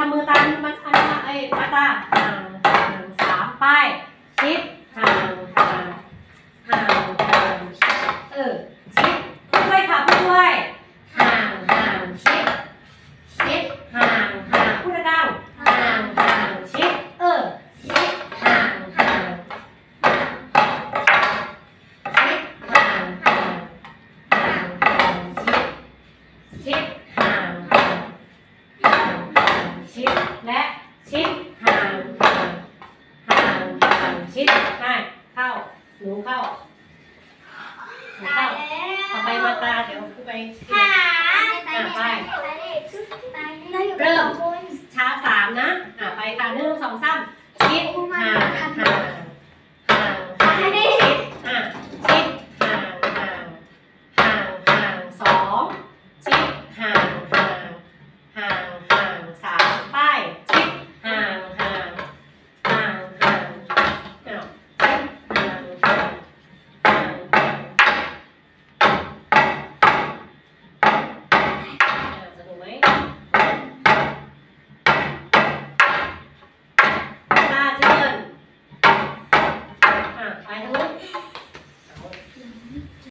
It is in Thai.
ทำมือตามมันอันนั้นเอ้มาตาห่างห่างสามไปชิดห่างห่างห่างห่างเออชิดผู้ด้วยค่ะผู้ด้วยห่างห่างชิดชิดห่างห่างพูดดังห่างห่างชิดเออชิดห่างห่างชิดห่างห่างห่างห่างชิดชิดห่างห่างห่างห่าง ชิดและชิดห่างห่างห่างห่างชิดได้เข้าหนูเข้าหนูตาเข้ายแล้วต่อไปมาตาเดี๋ยวกูไปหาอะไปเริ่เริ่มมช้าสามนะอะไปค่ะหนึ่งสองสามชิดห่างห่าง